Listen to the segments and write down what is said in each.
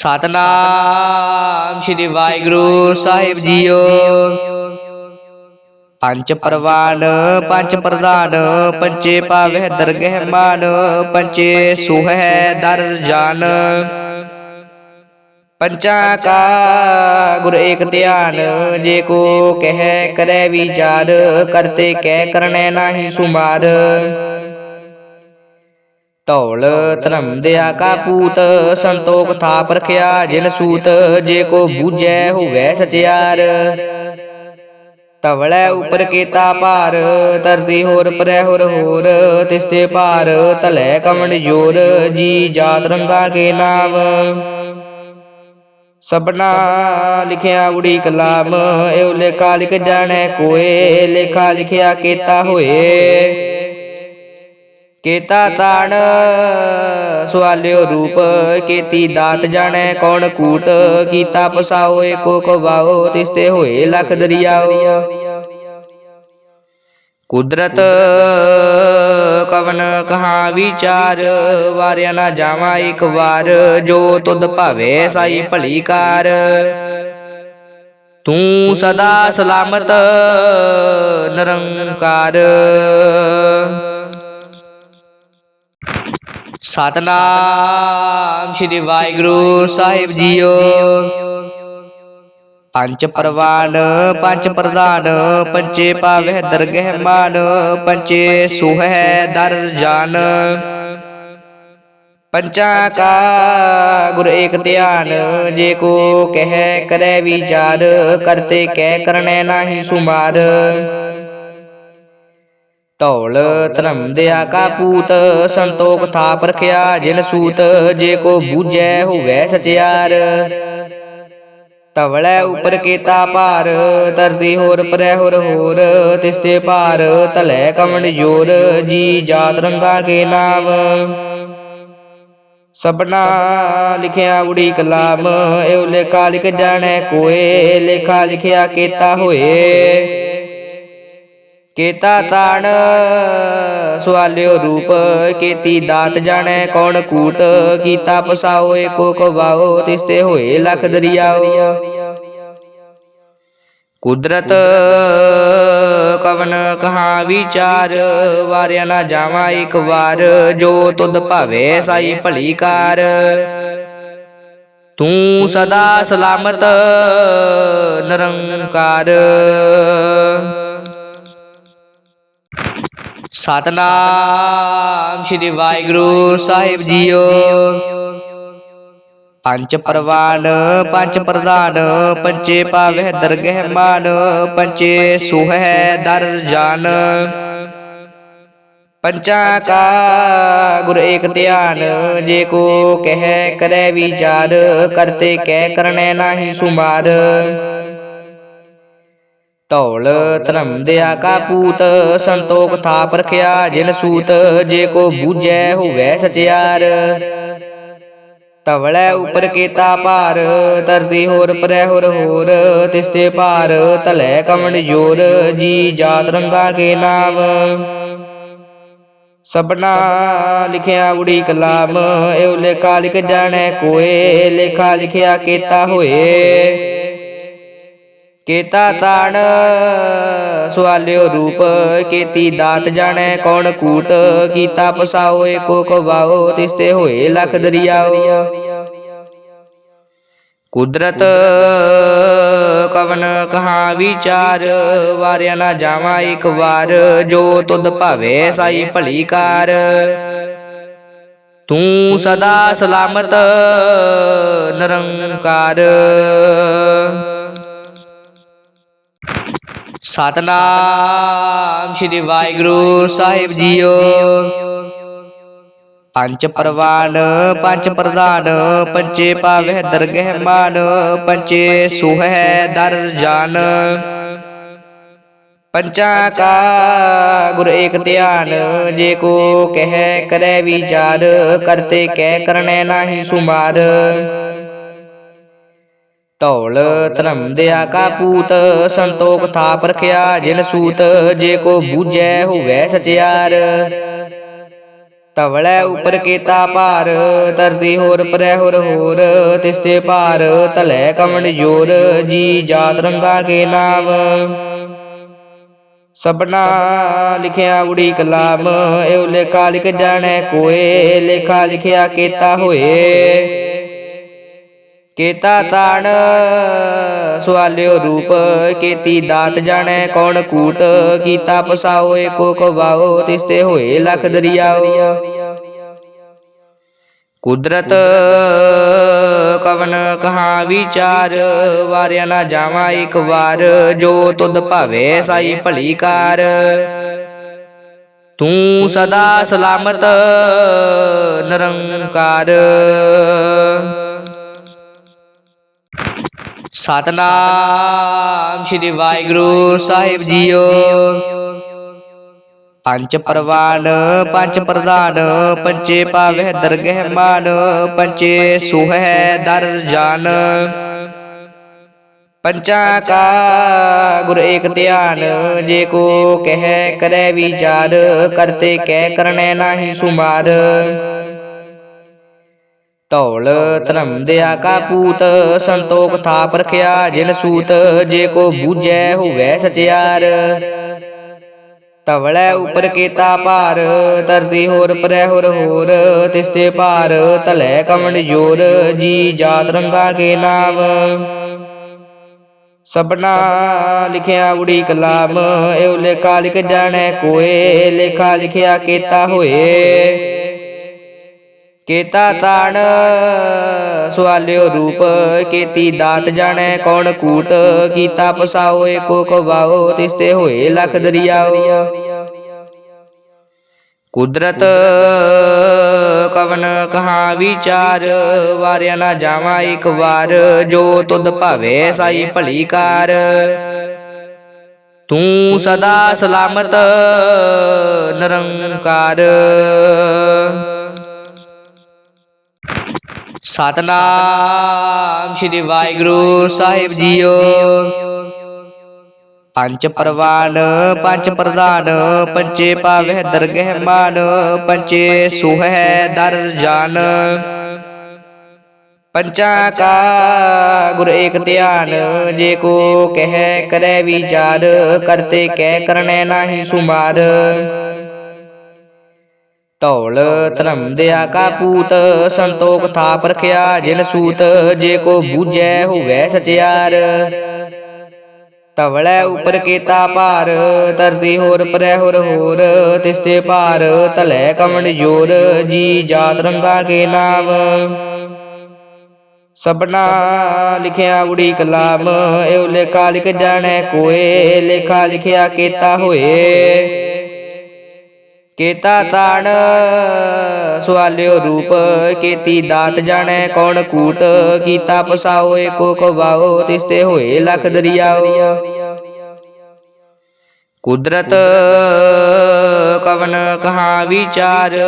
ਸਤਨਾਮ ਸ੍ਰੀ ਵਾਹਿਗੁਰੂ ਸਾਹਿਬ ਜੀਓ। ਪੰਜ ਪ੍ਰਵਾਨ, ਪੰਜ ਪ੍ਰਧਾਨ ਪੰਚੇ ਪਾਵਹਿ ਦਰਗਹਿ ਮਾਨ ਪੰਚੇ ਸੁਹੈ ਦਰ ਜਾਨ। ਪੰਚਾ ਕਾ ਗੁਰ ਏਕ ਧਿਆਨ, ਜੇ ਕੋ ਕਹਿ ਕਰੈ ਵਿਚਾਰ, ਕਰਤੇ ਕਹਿ ਕਰਨੈ ਨਾਹੀ ਸੁਮਾਰ। ਧੌਲ ਧਰਮ ਦਿਆ ਕਾ ਪੂਤ, ਸੰਤੋਖ ਥਾਪ ਰਖਿਆ ਜਿਨ ਸੂਤ, ਜੇ ਕੋ ਬੂਝੈ ਹੋਵੈ ਸਚਿਆਰ। ਧਵਲੇ ਉਪਰ ਕੀਤਾ ਭਾਰ, ਧਰਤੀ ਹੋਰ ਪਰੈ ਹੋਰ ਹੋਰ, ਤਿਸਤੇ ਭਾਰ, ਧਲੇ ਕਮਣ ਜੋਰ, ਜੀ ਜਾਤ ਰੰਗਾ ਕੇ ਨਾਮ। ਸਬਨਾ ਲਿਖਿਆ ਉੜੀ ਕਲਾਮ ਏਉ ਲੇਖਾ ਲਿਖ ਜਾਣੈ ਕੋਏ, ਲੇਖਾ ਲਿਖਿਆ ਕੀਤਾ ਹੋਏ। ਕੇਤਾ ਤਾਣ। ਸਵਾਲਿਓ ਰੂਪ ਕੀਤੀ ਦਾਤ ਜਾਣੈ ਕੌਣ ਕੂਟ। ਕੀਤਾ ਪਸਾਓ ਏਕੋ ਕਵਾਓ ਤਿਸਤੇ ਹੋਏ ਲਖ ਦਰਿਆਓ। ਕੁਦਰਤ ਕਵਨ ਕਹਾ ਵਿਚਾਰ, ਵਾਰਿਆ ਨਾ ਜਾਵਾ ਇੱਕ ਵਾਰ। ਜੋ ਤੁਧ ਭਾਵੇ ਸਾਈ ਭਲੀ ਕਾਰ। ਤੂੰ ਸਦਾ ਸਲਾਮਤ, ਨਿਰੰਕਾਰ। ਸਤਨਾਮ ਸ੍ਰੀ ਵਾਹਿਗੁਰੂ ਸਾਹਿਬ ਜੀਓ। ਪੰਜ ਪ੍ਰਵਾਨ, ਪੰਜ ਪ੍ਰਧਾਨ ਪੰਚੇ ਪਾਵਹਿ ਦਰਗਹਿ ਮਾਨ ਪੰਚੇ ਸੁਹੈ ਦਰ ਜਾਨ। ਪੰਚਾ ਕਾ ਗੁਰ ਏਕ ਧਿਆਨ, ਜੇ ਕੋ ਕਹਿ ਕਰੈ ਵਿਚਾਰ ਕਰਤੇ ਕਹਿ ਕਰਨੈ ਨਾਹੀ ਸੁਮਾਰ। ਧੌਲ ਧਰਮ ਦਿਆ ਕਾ ਪੂਤ, ਸੰਤੋਖ ਥਾਪ ਰਖਿਆ ਜਿਨ ਸੂਤ, ਜੇ ਕੋ ਬੂਝੈ ਹੋਵੈ ਸਚਿਆਰ। ਧਵਲੇ ਉਪਰ ਕੀਤਾ ਭਾਰ, ਧਰਤੀ ਹੋਰ ਪਰੈ ਹੋਰ ਹੋਰ, ਤਿਸਤੇ ਭਾਰ, ਧਲੇ ਕਮਣ ਜੋਰ, ਜੀ ਜਾਤ ਰੰਗਾ ਕੇ ਨਾਮ। ਸਬਨਾ ਲਿਖਿਆ ਉੜੀ ਕਲਾਮ, ਏਉ ਲੇਖਾ ਲਿਖ ਜਾਣੈ ਕੋਏ, ਲੇਖਾ ਲਿਖਿਆ ਕੀਤਾ ਹੋਏ। ਕੇਤਾ ਤਾਣ। ਸਵਾਲਿਓ ਰੂਪ ਕੀਤੀ ਦਾਤ ਜਾਣੈ ਕੌਣ ਕੂਟ। ਕੀਤਾ ਪਸਾਓ ਏਕੋ ਕਵਾਓ, ਤਿਸਤੇ ਹੋਏ ਲਖ ਦਰਿਆਓ। ਕੁਦਰਤ ਕਵਨ ਕਹਾ ਵਿਚਾਰ, ਵਾਰਿਆ ਨਾ ਜਾਵਾ ਇੱਕ ਵਾਰ। ਜੋ ਤੁਧ ਭਾਵੇ ਸਾਈ ਭਲੀ ਕਾਰ ਤੂੰ ਸਦਾ ਸਲਾਮਤ, ਨਿਰੰਕਾਰ। ਸਤਨਾਮ ਸ੍ਰੀ ਵਾਹਿਗੁਰੂ ਸਾਹਿਬ ਜੀਓ। ਪੰਜ ਪ੍ਰਵਾਨ, ਪੰਜ ਪ੍ਰਧਾਨ ਪੰਚੇ ਪਾਵਹਿ ਦਰਗਹਿ ਮਾਨ ਪੰਚੇ ਸੁਹੈ ਦਰ ਜਾਨ। ਪੰਚਾ ਕਾ ਗੁਰ ਏਕ ਧਿਆਨ, ਜੇ ਕੋ ਕਹਿ ਕਰੈ ਵਿਚਾਰ ਕਰਤੇ ਕਹਿ ਕਰਨੈ ਨਾਹੀ ਸੁਮਾਰ ਧੌਲ ਧਰਮ ਦਿਆ ਕਾ ਪੂਤ, ਸੰਤੋਖ ਥਾਪ ਰਖਿਆ ਜਿਨ ਸੂਤ, ਜੇ ਕੋ ਬੂਝੈ ਹੋਵੈ ਸਚਿਆਰ। ਧਵਲੇ ਉਪਰ ਕੀਤਾ ਭਾਰ, ਧਰਤੀ ਹੋਰ ਪਰੈ ਹੋਰ ਹੋਰ, ਤਿਸਤੇ ਭਾਰ, ਧਲੇ ਕਮਣ ਜੋਰ, ਜੀ ਜਾਤ ਰੰਗਾ ਕੇ ਨਾਮ। ਸਬਨਾ ਲਿਖਿਆ ਉੜੀ ਕਲਾਮ, ਏਉ ਲੇਖਾ ਲਿਖ ਜਾਣੈ ਕੋਏ, ਲੇਖਾ ਲਿਖਿਆ ਕੀਤਾ ਹੋਏ। ਕੇਤਾ ਤਾਣ ਸਵਾਲਿਓ ਰੂਪ, ਕੀਤੀ ਦਾਤ ਜਾਣੈ ਕੌਣ ਕੂਟ, ਕੀਤਾ ਪਸਾਓ ਏਕੋ ਕਵਾਓ, ਤਿਸਤੇ ਹੋਏ ਲਖ ਦਰਿਆਓ। ਕੁਦਰਤ ਕਵਨ ਕਹਾ ਵਿਚਾਰ, ਵਾਰਿਆ ਨਾ ਜਾਵਾ ਇੱਕ ਵਾਰ, ਜੋ ਤੁਧ ਭਾਵੇ ਸਾਈ ਭਲੀ ਕਾਰ ਤੂੰ ਸਦਾ ਸਲਾਮਤ, ਨਿਰੰਕਾਰ। ਸਤਨਾਮ ਸ੍ਰੀ ਵਾਹਿਗੁਰੂ ਸਾਹਿਬ ਜੀਓ। ਪੰਜ ਪ੍ਰਵਾਨ, ਪੰਜ ਪ੍ਰਧਾਨ ਪੰਚੇ ਪਾਵਹਿ ਦਰਗਹਿ ਮਾਨ ਪੰਚੇ ਸੁਹੈ ਦਰ ਜਾਨ। ਪੰਚਾ ਕਾ ਗੁਰ ਏਕ ਧਿਆਨ, ਜੇ ਕੋ ਕਹਿ ਕਰੈ ਵਿਚਾਰ ਕਰਤੇ ਕਹਿ ਕਰਨੈ ਨਾਹੀ ਸੁਮਾਰ। ਧੌਲ ਧਰਮ ਦਿਆ ਕਾ ਪੂਤ, ਸੰਤੋਖ ਥਾਪ ਰਖਿਆ ਜਿਨ ਸੂਤ, ਜੇ ਕੋ ਬੂਝੈ ਹੋਵੈ ਸਚਿਆਰ। ਤਵਲੇ ਉਪਰ ਕੀਤਾ ਭਾਰ, ਧਰਤੀ ਹੋਰ ਪਰੈ ਹੋਰ ਹੋਰ, ਤਿਸਤੇ ਭਾਰ ਤਲੈ ਕਮਣ ਜੋਰ, ਜੀ ਜਾਤ ਰੰਗਾ ਕੇ ਨਾਮ। ਸਭਨਾ ਲਿਖਿਆ ਉੜੀ ਕਲਾਮ ਇਹੋ ਲੇਖਾ ਲਿਖ ਜਾਣੈ ਕੋਏ, ਲੇਖਾ ਲਿਖਿਆ ਕੀਤਾ ਹੋਏ। ਕੇਤਾ ਤਾਣ। ਸੁਆਲਿਓ ਰੂਪ ਕੀਤੀ ਦਾਤ ਜਾਣੈ ਕੌਣ ਕੂਟ। ਕੀਤਾ ਪਸਾਓ ਏਕੋ ਕਵਾਓ, ਤਿਸਤੇ ਹੋਏ ਲਖ ਦਰਿਆਓ। ਕੁਦਰਤ ਕਵਨ ਕਹਾ ਵਿਚਾਰ। ਵਾਰਿਆ ਨਾ ਜਾਵਾ ਇੱਕ ਵਾਰ। ਜੋ ਤੁਧ ਭਾਵੇ ਸਾਈ ਭਲੀ ਕਾਰ। ਤੂੰ ਸਦਾ ਸਲਾਮਤ, ਨਿਰੰਕਾਰ। ਸਤਨਾਮ ਸ੍ਰੀ ਵਾਹਿਗੁਰੂ ਸਾਹਿਬ ਜੀਓ। ਪੰਜ ਪ੍ਰਵਾਨ, ਪੰਜ ਪ੍ਰਧਾਨ ਪੰਚੇ ਪਾਵਹਿ ਦਰਗਹਿ ਮਾਨ ਪੰਚੇ ਸੁਹੈ ਦਰ ਜਾਨ। ਪੰਚਾ ਕਾ ਗੁਰ ਏਕ ਧਿਆਨ, ਜੇ ਕੋ ਕਹਿ ਕਰੈ ਵਿਚਾਰ ਕਰਤੇ ਕਹਿ ਕਰਨੈ ਨਾਹੀ ਸੁਮਾਰ ਧੌਲ ਧਰਮ ਦਿਆ ਕਾ ਪੂਤ, ਸੰਤੋਖ ਥਾਪ ਰਖਿਆ ਜਿਨ ਸੂਤ ਜੇ ਕੋ ਬੂਝੈ ਹੋਵੇ ਸਚਿਆਰ। ਤਵਲੇ ਉਪਰ ਕੀਤਾ ਭਾਰ, ਧਰਤੀ ਹੋਰ ਪਰੈ ਹੋਰ ਹੋਰ, ਤਿਸਤੇ ਭਾਰ ਤਲੈ ਕਮਣ ਜੋਰ, ਜੀ ਜਾਤ ਰੰਗਾ ਕੇ ਨਾਮ। ਸਭਨਾ ਲਿਖਿਆ ਉੜੀ ਕਲਾਮ ਇਹੋ ਲੇਖਾ ਲਿਖ ਜਾਣੈ ਕੋਏ, ਲੇਖਾ ਲਿਖਿਆ ਕੀਤਾ ਹੋਏ। ਕੇਤਾ ਤਾਣ। ਸਵਾਲਿਓ ਰੂਪ ਕੀਤੀ ਦਾਤ ਜਾਣੈ ਕੌਣ ਕੂਟ। ਕੀਤਾ ਪਸਾਓ ਏਕੋ ਕਵਾਓ, ਤਿਸਤੇ ਹੋਏ ਲਖ ਦਰਿਆਓ। ਕੁਦਰਤ ਕਵਨ ਕਹਾ ਵਿਚਾਰ। ਵਾਰਿਆ ਨਾ ਜਾਵਾ ਇੱਕ ਵਾਰ। ਜੋ ਤੁਧ ਭਾਵੇ ਸਾਈ ਭਲੀ ਕਾਰ। ਤੂੰ ਸਦਾ ਸਲਾਮਤ, ਨਿਰੰਕਾਰ। ਸਤਨਾਮ ਸ੍ਰੀ ਵਾਹਿਗੁਰੂ ਸਾਹਿਬ ਜੀਓ। ਪੰਜ ਪ੍ਰਵਾਨ, ਪੰਜ ਪ੍ਰਧਾਨ ਪੰਚੇ ਪਾਵਹਿ ਦਰਗਹਿ ਮਾਨ ਪੰਚੇ ਸੁਹੈ ਦਰ ਜਾਨ। ਪੰਚਾ ਕਾ ਗੁਰ ਏਕ ਧਿਆਨ, ਜੇ ਕੋ ਕਹਿ ਕਰੈ ਵਿਚਾਰ ਕਰਤੇ ਕਹਿ ਕਰਨੈ ਨਾਹੀ ਸੁਮਾਰ ਧੌਲ ਧਰਮ ਦਿਆ ਕਾ ਪੂਤ, ਸੰਤੋਖ ਥਾਪ ਰਖਿਆ ਜਿਨ ਸੂਤ, ਜੇ ਕੋ ਬੂਝੈ ਹੋਵੇ ਸਚਿਆਰ। ਤਵਲੇ ਉਪਰ ਕੀਤਾ ਭਾਰ, ਧਰਤੀ ਹੋਰ ਪਰੈ ਹੋਰ ਹੋਰ, ਤਿਸਤੇ ਭਾਰ ਤਲੈ ਕਮਣ ਜੋਰ, ਜੀ ਜਾਤ ਰੰਗਾ ਕੇ ਨਾਮ। ਸਭਨਾ ਲਿਖਿਆ ਉੜੀ ਕਲਾਮ ਇਹੋ ਲੇਖਾ ਲਿਖ ਜਾਣੈ ਕੋਏ, ਲੇਖਾ ਲਿਖਿਆ ਕੀਤਾ ਹੋਏ। ਕੇਤਾ ਤਾਣ। ਸਵਾਲਿਓ ਰੂਪ ਕੀਤੀ ਦਾਤ ਜਾਣੈ ਕੌਣ ਕੂਟ। ਕੀਤਾ ਪਸਾਓ ਏਕੋ ਕਵਾਓ, ਤਿਸਤੇ ਹੋਏ ਲਖ ਦਰਿਆਓ। ਕੁਦਰਤ ਕਵਨ ਕਹਾ ਵਿਚਾਰ।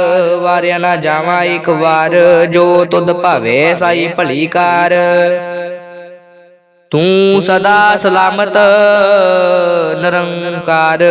ਵਾਰਿਆ ਨਾ ਜਾਵਾ ਇੱਕ ਵਾਰ, ਜੋ ਤੁਧ ਭਾਵੇ ਸਾਈ ਭਲੀ ਕਾਰ। ਤੂੰ ਸਦਾ ਸਲਾਮਤ, ਨਿਰੰਕਾਰ।